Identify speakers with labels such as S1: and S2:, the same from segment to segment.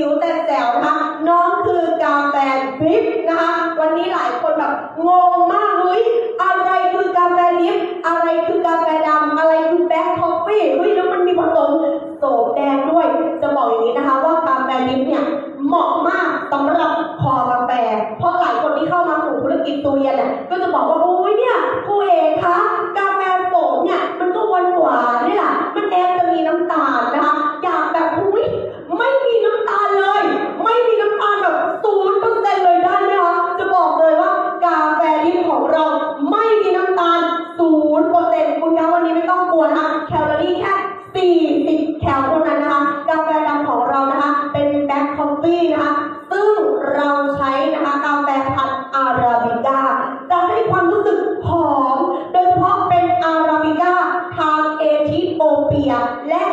S1: จิ๋วแต่แจ๋วนะคะน้องคือกาแฟดริฟนะคะ วันนี้หลายคนแบบงงมากเฮ้ยอะไรคือกาแฟดริฟอะไรคือกาแฟดำอะไรคือแบ็คคอฟฟี่เฮ้ยแล้วมันมีผสมโสดแดง คูนโปรเตินคุณคะวันนี้ไม่ต้องกลัวนะคะแคลอรี่แค่ 40 แคลเท่านั้นนะคะ กาแฟดำของเรานะคะ เป็นแบล็คคอฟฟี่นะคะ ซึ่งเราใช้นะคะกาแฟพันธุ์อาราบิก้าจะให้ความรู้สึกหอม โดยเฉพาะเป็นอาราบิก้าทางเอธิโอเปีย และ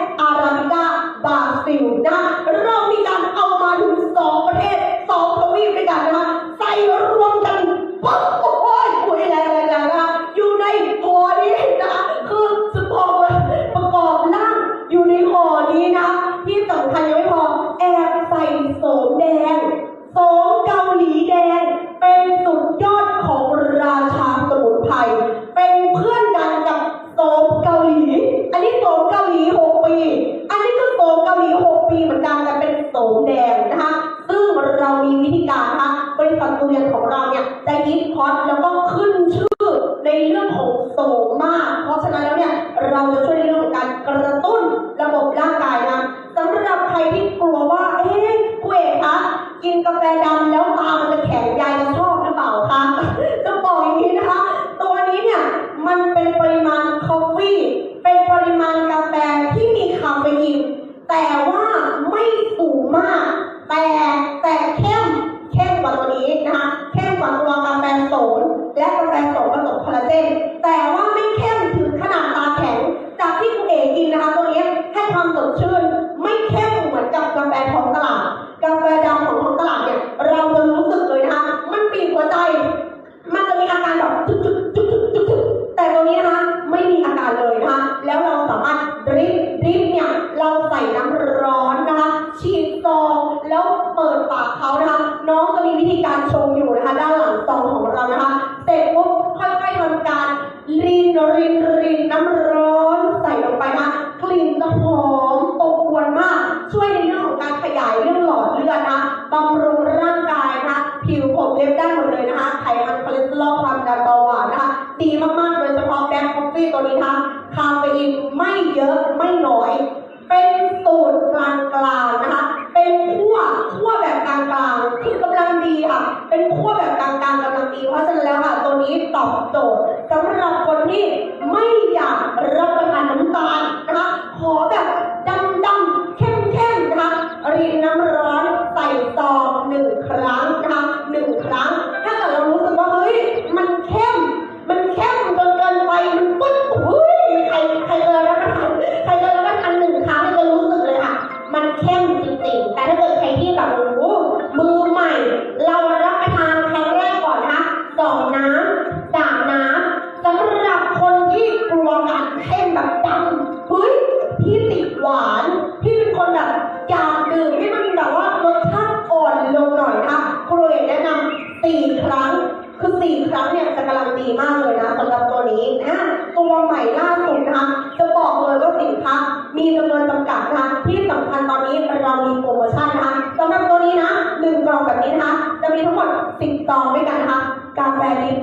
S1: สมแดงนะคะซึ่งเรามีวิธีการนะคะบริษัทตูเรียนของเราเนี่ยได้ยิดพอดแล้วก็ขึ้นชื่อในเรื่องของโสมมาก เพราะฉะนั้นแล้วเนี่ยเราจะช่วยในเรื่องของการกระตุ้นระบบร่างกายนะสำหรับใครที่กลัวว่าเอ๊ะคุณเอกคะกินกาแฟดำแล้วตามันจะแข็งยายจะชอบหรือเปล่าคะจะบอกอย่างนี้นะคะ ตัวนี้เนี่ยมันเป็นปริมาณ ชงอยู่นะคะ ด้านหลังซองของเรานะคะ เสร็จปุ๊บค่อยๆทำการรินรินรินน้ำร้อนใส่ลงไปนะกลิ่นจะหอมอบอวลมาก ช่วยในเรื่องของการขยายเรื่องหลอดเลือดนะบำรุงร่างกายนะคะผิวผมเล็บได้หมดเลยนะคะไขมันคอเลสเตอรอลความดันเบาหวานนะคะดีมากๆโดยเฉพาะแบล็คคอฟฟี่ตัวนี้นะคะคาเฟอีนไม่เยอะไม่น้อย เป็นสูตรกลางๆนะคะ เป็นขั้วขั้วแบบกลางๆ คือกำลังดีค่ะ เป็นขั้วแบบกลางๆกำลังดีเพราะฉะนั้นแล้วค่ะตัวนี้ตอบโจทย์สำหรับคนที่ คือสี่ครั้งเนี่ยจะกำลังดีมากเลยนะสำหรับตัวนี้นะตัวใหม่ล่าสุดนะคะจะบอกเลยว่าสินค้ามีจำนวนจำกัดนะคะที่สำคัญตอนนี้เรามีโปรโมชั่นนะคะสำหรับตัวนี้นะหนึ่งกล่องแบบนี้นะคะจะมีทั้งหมดสิบกล่องด้วยกันนะคะกาแฟดิบ